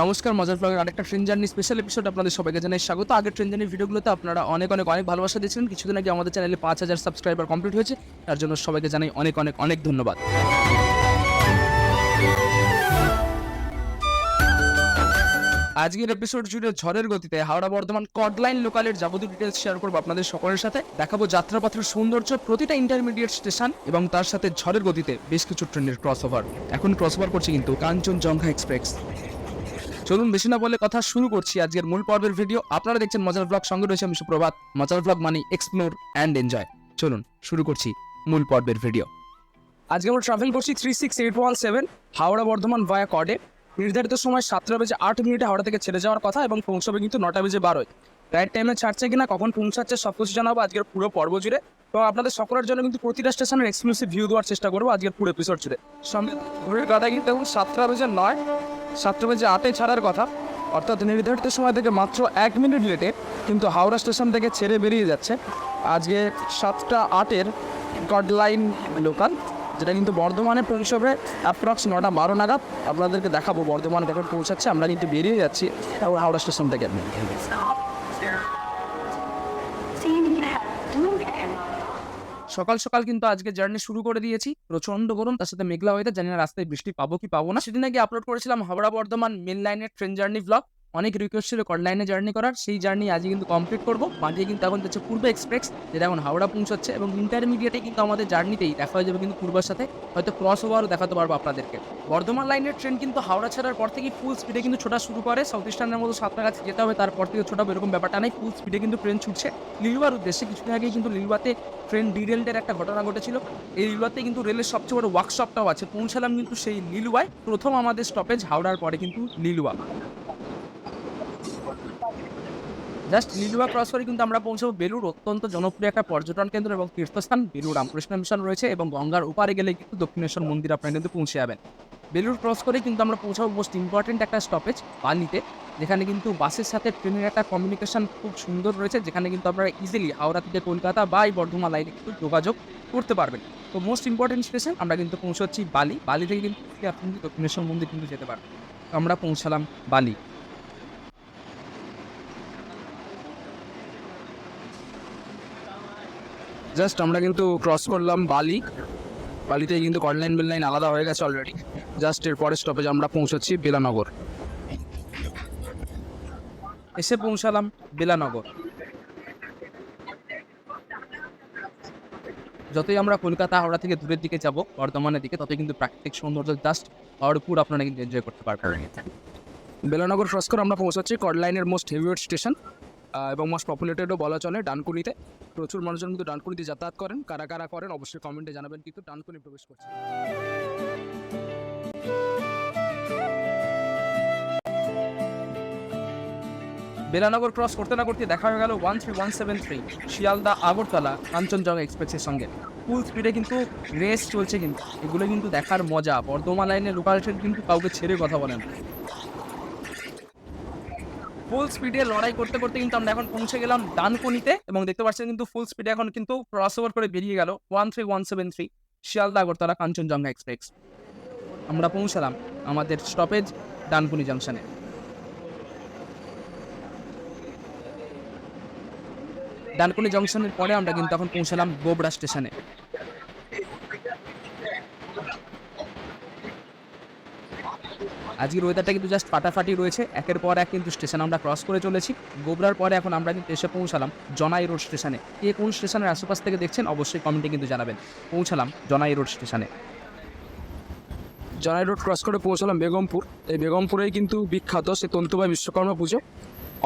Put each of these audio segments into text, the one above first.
নমস্কার, মজার ব্লগের আরেকটা ট্রেন জার্নি স্পেশাল এপিসোড আপনাদের সবাইকে জানাই স্বাগত। আগে ট্রেন জার্নি ভিডিওগুলোতে আপনারা অনেক অনেক অনেক ভালোবাসা দিয়েছিলেন। কিছুদিন আগে আমাদের চ্যানেলে পাঁচ হাজার সাবস্ক্রাইবার কমপ্লিট হয়েছে। তার জন্য সবাইকে জানাই অনেক অনেক অনেক ধন্যবাদ। আজকের এপিসোড জুড়ে ঝড়ের গতিতে হাওড়া বর্ধমান কডলাইন লোকালের যাবতীয় ডিটেলস শেয়ার করব আপনাদের সকলের সাথে। দেখাবো যাত্রাপথের সৌন্দর্য প্রতিটা ইন্টারমিডিয়েট স্টেশন এবং তার সাথে ঝড়ের গতিতে বেশ কিছু ট্রেনের ক্রস এখন ক্রস করছি কিন্তু কাঞ্চনজঙ্ঘা এক্সপ্রেস চলুন বেশি না বলে কথা শুরু করছি আজকের মূল পর্বের ভিডিও আপনারা দেখছেন মজার ব্লগ সঙ্গে রয়েছে আমি সুপ্রভাত। মজার ব্লগ মানে এক্সপ্লোর অ্যান্ড এনজয় চলুন শুরু করছি মূল পর্বের ভিডিও আজকে আমরা ট্রাভেল করছি three six eight one seven Howrah Bardhaman via কডে নির্ধারিত সময় সাতটা বেজে আট মিনিটে হাওড়া থেকে ছেড়ে যাওয়ার কথা এবং পৌঁছবে কিন্তু নটা বেজে বারোয়। রাইট টাইমে ছাড়ছে কিনা, কখন পৌঁছাচ্ছে সব কিছু জানাব আজকের পুরো পর্ব জুড়ে। এবং আপনাদের সকলের জন্য কিন্তু প্রতিটা স্টেশনের এক্সক্লুসিভ ভিউ দেওয়ার চেষ্টা করব আজকের পুরো এপিসোড জুড়ে। সঙ্গে ঘুরের কথা কিন্তু এখন সাতটা বেজে নয়, সাতটা বেজে আটে ছাড়ার কথা। অর্থাৎ নির্ধারিত সময় থেকে মাত্র এক মিনিট লেটে কিন্তু হাওড়া স্টেশন থেকে ছেড়ে বেরিয়ে যাচ্ছে। আজকে সাতটা আটের গডলাইন লোকাল যেটা কিন্তু বর্ধমানে পৌঁছবে অ্যাপ্রক্স নটা বারো নাগাদ। আপনাদেরকে দেখাবো বর্ধমানে কখন পৌঁছাচ্ছে, আমরা কিন্তু বেরিয়ে যাচ্ছি হাওড়া স্টেশন থেকে। সকাল সকাল কিন্তু আজকে জার্নি শুরু করে দিয়েছি। প্রচণ্ড গরম, তার সাথে মেঘলা ওয়েদার জানি না রাস্তায় বৃষ্টি পাবো কি পাবো না। সেদিন আগে আপলোড করেছিলাম হাওড়া বর্ধমান মেন লাইনের ট্রেন জার্নি ব্লগ অনেক রিকোয়েস্ট ছিল কড লাইনে জার্নি করার, সেই জার্নি আজকে কিন্তু কমপ্লিট করব। বাঁধিয়ে কিন্তু এখন যাচ্ছে পূর্ব এক্সপ্রেস যেটা এখন হাওড়া পৌঁছাচ্ছে এবং ইন্টারমিডিয়েটে কিন্তু আমাদের জার্নিতেই দেখা হয়ে যাবে কিন্তু পূর্বের সাথে। হয়তো ক্রস ওভারও দেখাতে পারব আপনাদেরকে। বর্ধমান লাইনের ট্রেন কিন্তু হাওড়া ছাড়ার পর থেকে ফুল স্পিডে কিন্তু ছোটা শুরু করে। সাউথ ইস্টার্নের মতো সাতটা কাছে যেতে হবে, তারপর থেকে ছোটাবো, এরকম ব্যাপারটা নেই। ফুল স্পিডে কিন্তু ট্রেন ছুটছে। লিলুয়ার উদ্দেশ্যে কিছুদিন আগেই কিন্তু লিলুয়াতে ট্রেন ডিরেল্টের একটা ঘটনা ঘটেছিল। এই লিলুয়াতে কিন্তু রেলের সবচেয়ে বড় ওয়ার্কশপটাও আছে। পৌঁছালাম কিন্তু সেই লিলুয়ায়। প্রথম আমাদের স্টপেজ হাওড়ার পরে কিন্তু লিলুয়া। জাস্ট লিলুয়া ক্রস করে কিন্তু আমরা পৌঁছাবো বেলুর অত্যন্ত জনপ্রিয় একটা পর্যটন কেন্দ্র এবং তীর্থস্থান বেলুর রামকৃষ্ণ মিশন রয়েছে এবং গঙ্গার ওপারে গেলে কিন্তু দক্ষিণেশ্বর মন্দির আপনারা কিন্তু পৌঁছে যাবেন। বেলুর ক্রস করে কিন্তু আমরা পৌঁছাবো মোস্ট ইম্পর্টেন্ট একটা স্টপেজ বালিতে, যেখানে কিন্তু বাসের সাথে ট্রেনের একটা কমিউনিকেশন খুব সুন্দর রয়েছে, যেখানে কিন্তু আপনারা ইজিলি হাওড়া থেকে কলকাতা বা এই বর্ধমান লাইনে কিন্তু যোগাযোগ করতে পারবেন। তো মোস্ট ইম্পর্টেন্ট স্টেশন আমরা কিন্তু পৌঁছাচ্ছি বালি। বালি থেকে কিন্তু আপনি দক্ষিণেশ্বর মন্দির কিন্তু যেতে পারবেন। আমরা পৌঁছালাম বালি। জাস্ট আমরা কিন্তু ক্রস করলাম বালি। বালিতে কিন্তু কডলাইন বেললাইন আলাদা হয়ে গেছে অলরেডি জাস্ট এর পরের স্টপেজ আমরা পৌঁছাচ্ছি বেলানগর। এসে পৌঁছালাম বেলানগর। যতই আমরা কলকাতা, হাওড়া থেকে দূরের দিকে যাব, বর্ধমানের দিকে, ততই কিন্তু প্রাকৃতিক সৌন্দর্য জাস্ট ভরপুর আপনারা কিন্তু এনজয় করতে পারবেন। বেলানগর ক্রস করে আমরা পৌঁছাচ্ছি কডলাইনের মোস্ট হেভিওয়েট স্টেশন এবং মোস্ট পপুলেটেডও বলা চলে ডানকুনিতে। প্রচুর মানুষজন কিন্তু ডানকুনিতে যাতায়াত করেন। কারা কারা করেন, অবশ্যই কমেন্টে জানাবেন, কিন্তু ডানকুনি প্রবেশ করছে। বেলানগর ক্রস করতে না করতে দেখা হয়ে গেল one three one seven three Sealdah, Agartala, Kanchenjunga এক্সপ্রেসের সঙ্গে। ফুল স্পিডে কিন্তু রেস চলছে কিন্তু। এগুলো কিন্তু দেখার মজা। বর্ধমান লাইনের লোকাল ট্রেন কিন্তু কাউকে ছেড়ে কথা বলেন। ফুল স্পিডে লড়াই করতে করতে কিন্তু আমরা এখন পৌঁছে গেলাম ডানকুনিতে এবং দেখতে পাচ্ছেন কিন্তু ফুল স্পিডে এখন কিন্তু ক্রস ওভার করে বেরিয়ে গেল one three one seven three Sealdah, Agartala, Kanchenjunga express আমরা পৌঁছালাম আমাদের স্টপেজ ডানকুনি জাংশনে ডানকুনি জংশনের পরে আমরা কিন্তু এখন পৌঁছালাম গোবরা স্টেশনে আজকের ওয়েদারটা কিন্তু জাস্ট ফাটাফাটি রয়েছে। একের পর এক কিন্তু স্টেশন আমরা ক্রস করে চলেছি। গোবরার পরে এখন আমরা কিন্তু এসে পৌঁছালাম জনাই রোড স্টেশনে কে কোন স্টেশনের আশেপাশ থেকে দেখছেন অবশ্যই কমেন্টে কিন্তু জানাবেন। পৌঁছালাম জনাই রোড স্টেশনে জনাই রোড ক্রস করে পৌঁছালাম বেগমপুর। এই বেগমপুরেই কিন্তু বিখ্যাত সে তন্তুবাই বিশ্বকর্মা পুজো।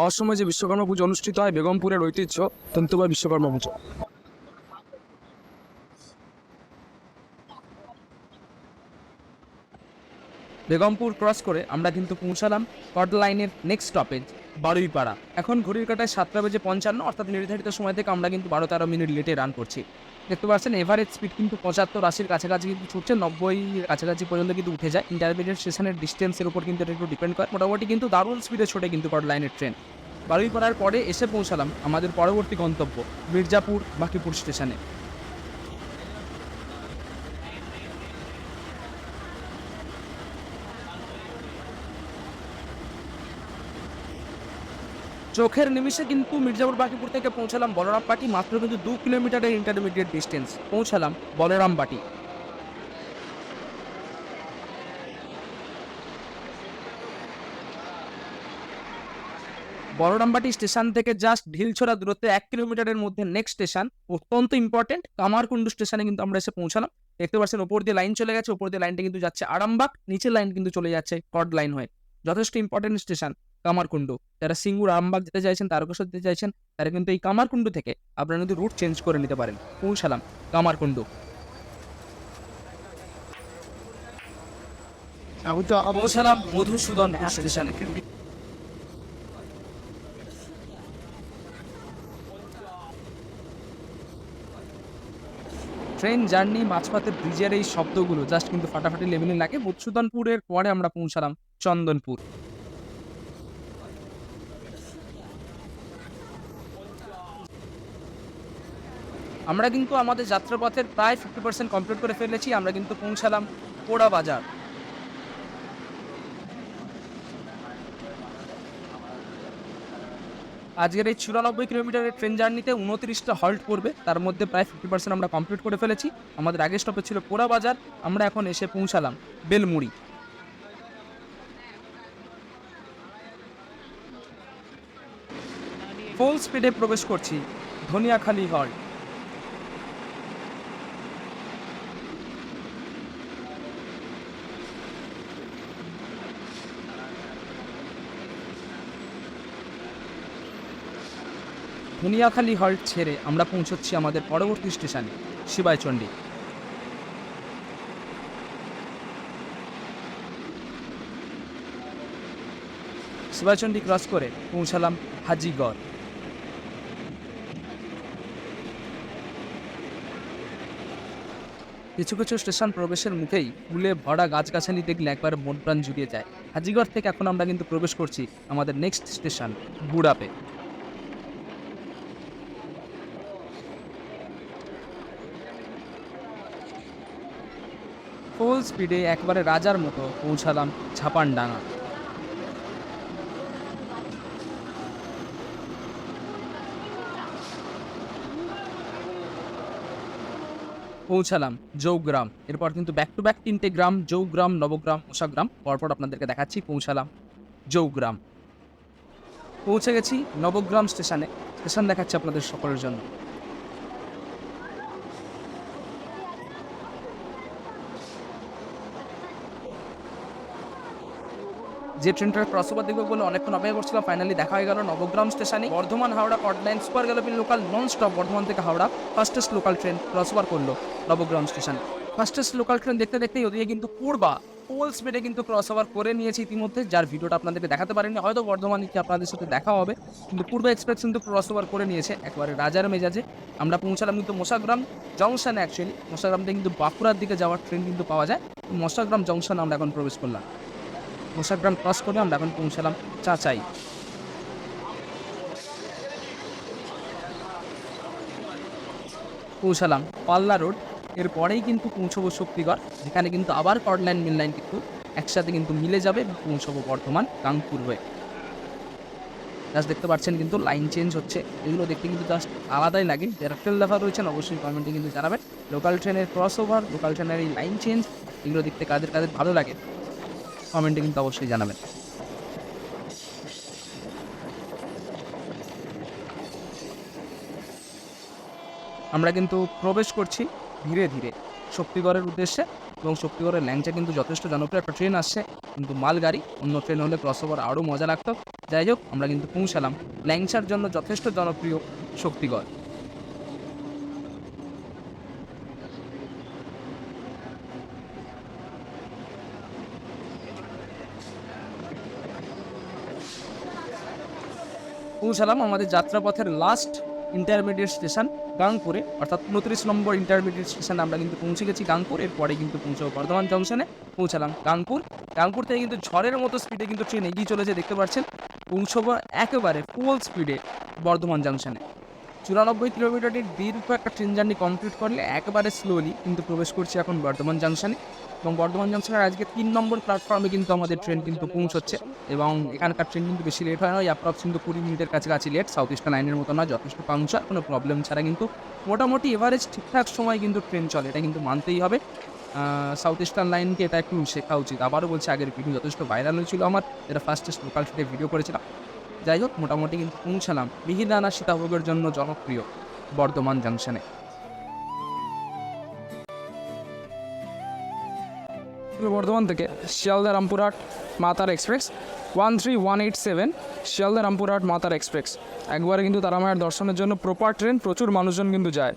অসময় যে বিশ্বকর্মা পুজো অনুষ্ঠিত হয়, বেগমপুরের ঐতিহ্য তন্তুবাই বিশ্বকর্মা পুজো। বেগমপুর ক্রস করে আমরা কিন্তু পৌঁছালাম কট লাইনের নেক্সট স্টপেজ বারুইপাড়া। এখন ঘড়ির কাটায় সাতটা বেজে পঞ্চান্ন, অর্থাৎ নির্ধারিত সময় থেকে আমরা কিন্তু বারো তেরো মিনিট লেটে রান করছি। দেখতে পাচ্ছেন এভারেজ স্পিড কিন্তু পঁচাত্তর, আশির কাছাকাছি কিন্তু ছুটছে, নব্বই কাছাকাছি পর্যন্ত কিন্তু উঠে যায়। ইন্টারমিডিয়েট স্টেশনের ডিস্টেন্সের উপর কিন্তু এটা একটু ডিপেন্ড করে। মোটামুটি কিন্তু দারুণ স্পিডে ছোটে কিন্তু কট লাইনের ট্রেন বারুইপাড়ার পরে এসে পৌঁছালাম আমাদের পরবর্তী গন্তব্য মির্জাপুর বাকিপুর স্টেশনে চোখের নিমিষে কিন্তু মির্জাপুর বাকিপুর থেকে পৌঁছালাম বলরাম বাটি মাত্র কিন্তু দু কিলোমিটারের ইন্টারমিডিয়েট ডিস্টেন্স পৌঁছালাম বলরাম বাটি বড়রামবাটি স্টেশন থেকে জাস্ট ঢিলছড়া দূরত্বে এক কিলোমিটারের মধ্যে নেক্সট স্টেশন অত্যন্ত ইম্পর্টেন্ট কামারকুন্ডু স্টেশনে কিন্তু আমরা এসে পৌঁছালাম। দেখতে পাচ্ছেন, ওপর দিয়ে লাইন চলে গেছে, ওপর দিয়ে লাইনটা কিন্তু যাচ্ছে আরামবাগ, নিচের লাইন কিন্তু চলে যাচ্ছে কড লাইন হয়ে। যথেষ্ট ইম্পর্টেন্ট স্টেশন কামারকুন্ডু যারা সিঙ্গুর আরামবাগ যেতে চাইছেন তারকেশ্বর যেতে চাইছেন তারা কিন্তু এই কামারকুন্ডু থেকে আপনারা কিন্তু রুট চেঞ্জ করে নিতে পারেন। পৌঁছালাম কামারকুন্ডু পৌঁছালাম মধুসূদন স্টেশনে। ট্রেন জার্নি মাঝপথে ব্রিজের এই শব্দগুলো জাস্ট কিন্তু ফাটাফাটি লেভেলে লাগে। মধুসূদনপুরের পরে আমরা পৌঁছালাম চন্দনপুর। আমরা কিন্তু আমাদের যাত্রাপথের প্রায় ফিফটি পার্সেন্ট কমপ্লিট করে ফেলেছি, আমরা কিন্তু পৌঁছালাম পোড়া বাজার। আজকের এই চুরানব্বই কিলোমিটারের ট্রেন জার্নিতে উনত্রিশটা হল্ট পড়বে তার মধ্যে প্রায় ফিফটি পার্সেন্ট আমরা কমপ্লিট করে ফেলেছি। আমাদের আগের স্টপে ছিল পোড়া বাজার, আমরা এখন এসে পৌঁছালাম বেলমুড়ি। ফুল স্পিডে প্রবেশ করছি, ধনিয়াখালি হল্ট ধনিয়াখালি হল্ট ছেড়ে আমরা পৌঁছচ্ছি আমাদের পরবর্তী স্টেশনে, শিবাইচণ্ডী। শিবাইচণ্ডী ক্রস করে পৌঁছালাম হাজিগড়। কিছু কিছু স্টেশন প্রবেশের মুখেই ফুলে ভরা গাছগাছালি দেখলে একবার মন প্রাণ জুড়িয়ে যায়। হাজিগড় থেকে এখন আমরা কিন্তু প্রবেশ করছি আমাদের নেক্সট স্টেশন, বুড়াপে। ফুল স্পিডে একবারে রাজার মতো পৌঁছালাম ছাপানডাঙ্গা। পৌঁছালাম জৌগ্রাম। এরপর কিন্তু ব্যাক টু ব্যাক তিনটে গ্রাম, জৌগ্রাম, নবগ্রাম মশাগ্রাম পরপর আপনাদেরকে দেখাচ্ছি, পৌঁছালাম জৌগ্রাম। পৌঁছে গেছি নবগ্রাম স্টেশনে। স্টেশন দেখাচ্ছি আপনাদের সকলের জন্য। যে ট্রেনটার ক্রস ওভার দেখবে বলে অনেকক্ষণ অপেক্ষা করছিলাম ফাইনালি দেখা হয়ে গেল নবগ্রাম স্টেশনে Bardhaman Howrah chord line super galloping local non stop Bardhaman থেকে Howrah fastest local train cross over করল Nabagram station fastest local train দেখতে দেখতেই ওদিকে কিন্তু পূর্বা পোল স্পিডে কিন্তু ক্রস ওভার করে নিয়েছে ইতিমধ্যে, যার ভিডিওটা আপনাদেরকে দেখাতে পারেনি, হয়তো বর্ধমানে কি আপনাদের সাথে দেখা হবে। কিন্তু পূর্ব এক্সপ্রেস কিন্তু ক্রস ওভার করে নিয়েছে, একবারে রাজার মেজাজে। আমরা পৌঁছালাম কিন্তু মশাগ্রাম জংশনে অ্যাকচুয়ালি মশাগ্রাম থেকে কিন্তু বাঁকুড়ার দিকে যাওয়ার ট্রেন কিন্তু পাওয়া যায়। মশাগ্রাম জংশন আমরা এখন প্রবেশ করলাম। মশাগ্রাম ক্রস করে আমরা এখন পৌঁছালাম চাচাই। পৌঁছালাম পাল্লা রোড। এরপরেই কিন্তু পৌঁছবো শক্তিগড়, যেখানে কিন্তু আবার কর্ডলাইন মিল লাইন কিন্তু একসাথে কিন্তু মিলে যাবে। পৌঁছবো বর্ধমান কাংপুর হয়ে। জাস্ট দেখতে পাচ্ছেন কিন্তু লাইন চেঞ্জ হচ্ছে। এগুলো দেখতে কিন্তু জাস্ট আলাদাই লাগে। যারা ট্রেন লেখা রয়েছেন অবশ্যই কমেন্টে কিন্তু জানাবেন। লোকাল ট্রেনের ক্রস ওভার লোকাল ট্রেনের এই লাইন চেঞ্জ এগুলো দেখতে কাদের কাদের ভালো লাগে। কমেন্টে কিন্তু অবশ্যই জানাবেন। আমরা কিন্তু প্রবেশ করছি ধীরে ধীরে শক্তিগড়ের উদ্দেশ্যে এবং শক্তিগড়ের ল্যাংচা কিন্তু যথেষ্ট জনপ্রিয়। একটা ট্রেন আসছে, কিন্তু মালগাড়ি, অন্য ট্রেন হলে ক্রস ওভার আরও মজা লাগতো। যাই হোক, আমরা কিন্তু পৌঁছালাম। ল্যাংচার জন্য যথেষ্ট জনপ্রিয় শক্তিগড়। পৌঁছালাম আমাদের যাত্রাপথের লাস্ট ইন্টারমিডিয়েট স্টেশন গাংপুরে অর্থাৎ উনত্রিশ নম্বর ইন্টারমিডিয়েট স্টেশনে আমরা কিন্তু পৌঁছে গেছি গাংপুর এরপরে কিন্তু পৌঁছাবো বর্ধমান জংশনে পৌঁছালাম গাংপুর গাংপুর থেকে কিন্তু ঝড়ের মতো স্পিডে কিন্তু ট্রেন এগিয়ে চলেছে, দেখতে পাচ্ছেন। পৌঁছবো একেবারে ফুল স্পিডে বর্ধমান জংশনে চুরানব্বই কিলোমিটারের দীর্ঘ একটা ট্রেন জার্নি কমপ্লিট করলে একবারে স্লোলি কিন্তু প্রবেশ করছি এখন বর্ধমান জাংশনে এবং বর্ধমান জাংশনের আজকে তিন নম্বর প্ল্যাটফর্মে কিন্তু আমাদের ট্রেন কিন্তু পৌঁছচ্ছে। এবং এখানকার ট্রেন কিন্তু বেশি লেট হয় না অ্যাপ্রক্স কিন্তু কুড়ি মিনিটের কাছাকাছি লেট সাউথ ইস্টার্ন লাইনের মতো না, যথেষ্ট পাংচার কোনো প্রবলেম ছাড়া কিন্তু মোটামুটি এভারেজ ঠিকঠাক সময় কিন্তু ট্রেন চলে, এটা কিন্তু মানতেই হবে। সাউথ ইস্টার্ন লাইনকে এটা একটু শেখা উচিত। আবারও বলছি, আগের ভিডিও যথেষ্ট ভাইরাল হয়েছিল আমার এটা ফার্স্টেস্ট লোকাল ট্রেনে ভিডিও করেছিলাম। যাই হোক, মোটামুটি কিন্তু পৌঁছালাম। মিহিদানা সীতাভোগের জন্য জনপ্রিয় বর্ধমান জাংশনে। বর্ধমান থেকে শিয়ালদা রামপুরহাট মাতার express one three one eight seven Sealdah Rampurhat মাতার এক্সপ্রেস। একবারে কিন্তু তারামায়ের দর্শনের জন্য প্রপার ট্রেন প্রচুর মানুষজন কিন্তু যায়।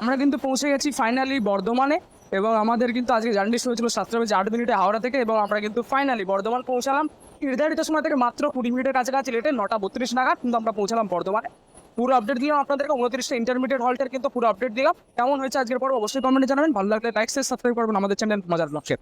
আমরা কিন্তু পৌঁছে গেছি ফাইনালি বর্ধমানে এবং আমাদের কিন্তু আজকে জার্নি শুরু হয়েছিল সাতটা বেজে আট মিনিটে হাওড়া থেকে এবং আমরা কিন্তু ফাইনালি বর্ধমান পৌঁছালাম। নির্ধারিত সময় থেকে মাত্র কুড়ি মিনিটের কাছাকাছি লেটে নটা বত্রিশ নাগাদ কিন্তু আমরা পৌঁছালাম বর্ধমানে। পুরো আপডেট দিলাম আপনাদেরকে, উনত্রিশটা ইন্টারমিডিয়েট হলটার কিন্তু পুরো আপডেট দিলাম। কেমন হয়েছে আজকের পর অবশ্যই কমেন্টে জানাবেন। ভালো লাগলে লাইক সাবস্ক্রাইব করবেন আমাদের চ্যানেল মজার ব্লগকে